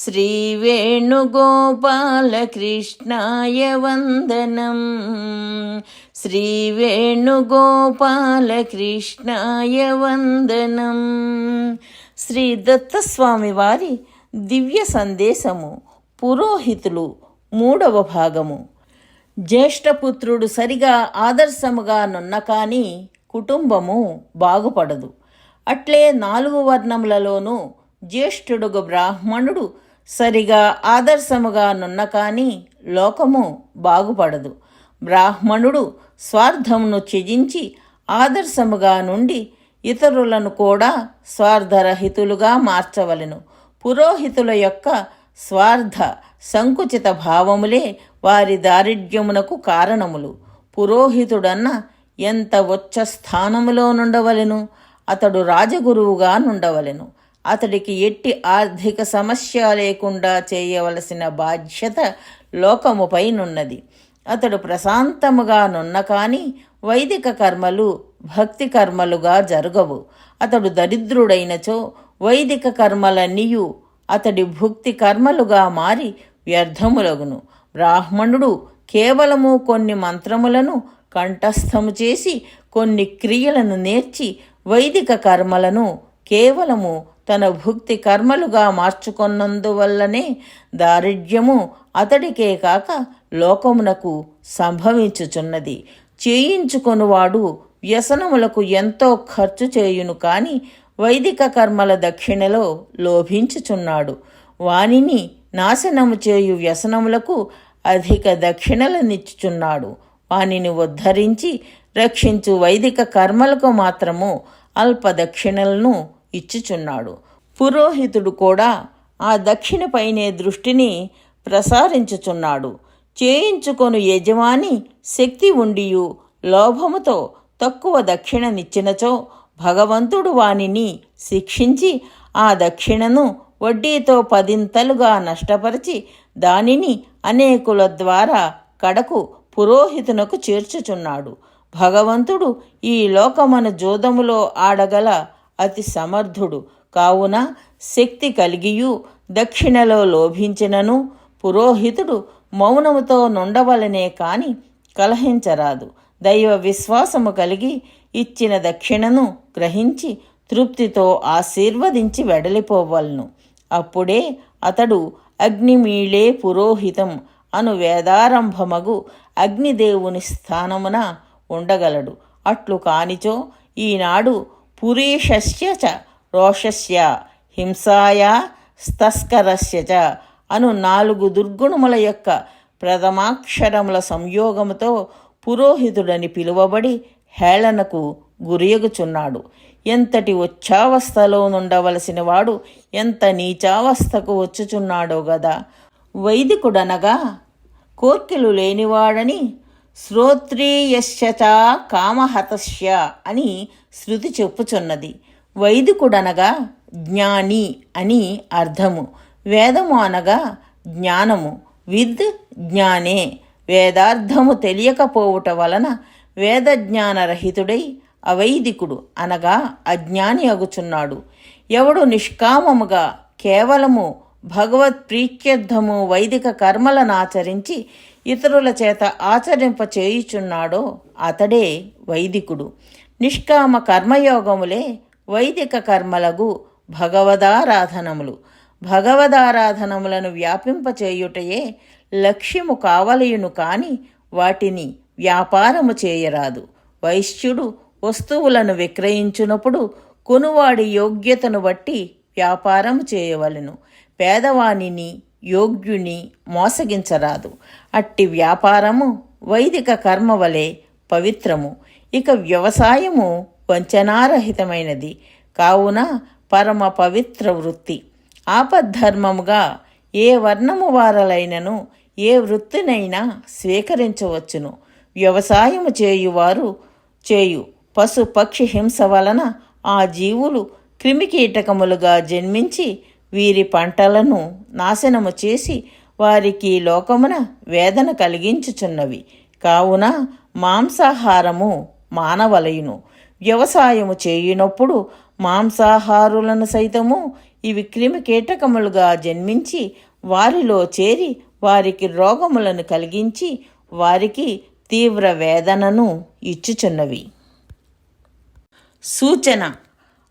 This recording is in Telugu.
श्रीवेणुगोपालकृष्णाय वन्दनम् శ్రీవేణుగోపాలకృష్ణాయ వందనం శ్రీ దత్తస్వామి వారి దివ్య సందేశము పురోహితులు మూడవ భాగము జ్యేష్ఠపుత్రుడు సరిగా ఆదర్శముగా నున్న కానీ కుటుంబము బాగుపడదు అట్లే నాలుగు వర్ణములలోనూ జ్యేష్ఠుడుగు బ్రాహ్మణుడు సరిగా ఆదర్శముగా నున్న కానీ లోకము బాగుపడదు. బ్రాహ్మణుడు స్వార్థమును త్యజించి ఆదర్శముగా నుండి ఇతరులను కూడా స్వార్థరహితులుగా మార్చవలెను. పురోహితుల యొక్క స్వార్థ సంకుచిత భావములే వారి దారిద్ర్యమునకు కారణములు. పురోహితుడన్న ఎంత ఉచ్చ స్థానములో నుండవలెను? అతడు రాజగురువుగా నుండవలెను. అతడికి ఎట్టి ఆర్థిక సమస్య లేకుండా చేయవలసిన బాధ్యత లోకముపైనున్నది అతడు ప్రశాంతముగా నున్న కాని వైదిక కర్మలు భక్తి కర్మలుగా జరగవు. అతడు దరిద్రుడైనచో వైదిక కర్మలన్నీయు అతడి భుక్తి కర్మలుగా మారి వ్యర్థములగును. బ్రాహ్మణుడు కేవలము కొన్ని మంత్రములను కంఠస్థము చేసి కొన్ని క్రియలను నేర్చి వైదిక కర్మలను కేవలము తన భుక్తి కర్మలుగా మార్చుకొన్నందువల్లనే దారిద్ర్యము అతడికే కాక లోకమునకు సంభవించుచున్నది. చేయించుకొనువాడు వ్యసనములకు ఎంతో ఖర్చు చేయును కాని వైదిక కర్మల దక్షిణలో లోభించుచున్నాడు. వానిని నాశనము చేయు వ్యసనములకు అధిక దక్షిణలనిచ్చుచున్నాడు. వానిని ఉద్ధరించి రక్షించు వైదిక కర్మలకు మాత్రము అల్ప దక్షిణలను ఇచ్చుచున్నాడు. పురోహితుడు కూడా ఆ దక్షిణపైనే దృష్టిని ప్రసారించుచున్నాడు. చేయించుకొను యజమాని శక్తి ఉండియు లోభముతో తక్కువ దక్షిణనిచ్చినచో భగవంతుడు వానిని శిక్షించి ఆ దక్షిణను వడ్డీతో పదింతలుగా నష్టపరిచి దానిని అనేకుల ద్వారా కడకు పురోహితునకు చేర్చుచున్నాడు. భగవంతుడు ఈ లోకమన జోదములో ఆడగల అతి సమర్థుడు. కావున శక్తి కలిగియు దక్షిణలో లోభించినను పురోహితుడు మౌనముతో నుండవలనే కాని కలహించరాదు. దైవ విశ్వాసము కలిగి ఇచ్చిన దక్షిణను గ్రహించి తృప్తితో ఆశీర్వదించి వెడలిపోవలను. అప్పుడే అతడు అగ్నిమీళే పురోహితం అను వేదారంభమగు అగ్నిదేవుని స్థానమున ఉండగలడు. అట్లు కానిచో ఈనాడు పురీషస్య చ రోషస్య హింసాయ స్తస్కరస్య చ అను నాలుగు దుర్గుణముల యొక్క ప్రథమాక్షరముల సంయోగముతో పురోహితుడని పిలువబడి హేళనకు గురియగుచున్నాడు ఎంతటి ఉచ్చావస్థలో నుండవలసిన వాడు ఎంత నీచావస్థకు వచ్చుచున్నాడో గదా. వైదికుడనగా కోర్కెలు లేనివాడని శ్రోత్రియశ్చ కామహతస్య అని శృతి చెప్పుచున్నది. వైదికుడనగా జ్ఞాని అని అర్థము. వేదము అనగా జ్ఞానము. విద్ జ్ఞానే. వేదార్థము తెలియకపోవుట వలన వేదజ్ఞానరహితుడై అవైదికుడు అనగా అజ్ఞాని అగుచున్నాడు. ఎవడు నిష్కామముగా కేవలము భగవత్ ప్రీత్యర్థము వైదిక కర్మలను ఆచరించి ఇతరుల చేత ఆచరింప చేయుచున్నాడో అతడే వైదికుడు. నిష్కామ కర్మయోగములే వైదిక కర్మలకు భగవదారాధనములు. భగవదారాధనములను వ్యాపింపచేయుటయే లక్ష్యము కావలయును కాని వాటిని వ్యాపారము చేయరాదు. వైశ్యుడు వస్తువులను విక్రయించునప్పుడు కొనువాడి యోగ్యతను బట్టి వ్యాపారము చేయవలెను. పేదవానిని యోగ్యుని మోసగించరాదు. అట్టి వ్యాపారము వైదిక కర్మ వలె పవిత్రము. ఇక వ్యవసాయము వంచనారహితమైనది. కావున పరమ పవిత్ర వృత్తి. ఆపద్ధర్మముగా ఏ వర్ణము వారలైనను ఏ వృత్తినైనా స్వీకరించవచ్చును. వ్యవసాయము చేయువారు చేయు. పశు పక్షి హింస వలన ఆ జీవులు క్రిమికీటకములుగా జన్మించి వీరి పంటలను నాశనము చేసి వారికి లోకమున వేదన కలిగించుచున్నవి. కావున మాంసాహారము మానవలయును. వ్యవసాయము చేయునప్పుడు మాంసాహారులను సైతము ఇవి క్రిమి కీటకములుగా జన్మించి వారిలో చేరి వారికి రోగములను కలిగించి వారికి తీవ్ర వేదనను ఇచ్చుచున్నవి. సూచన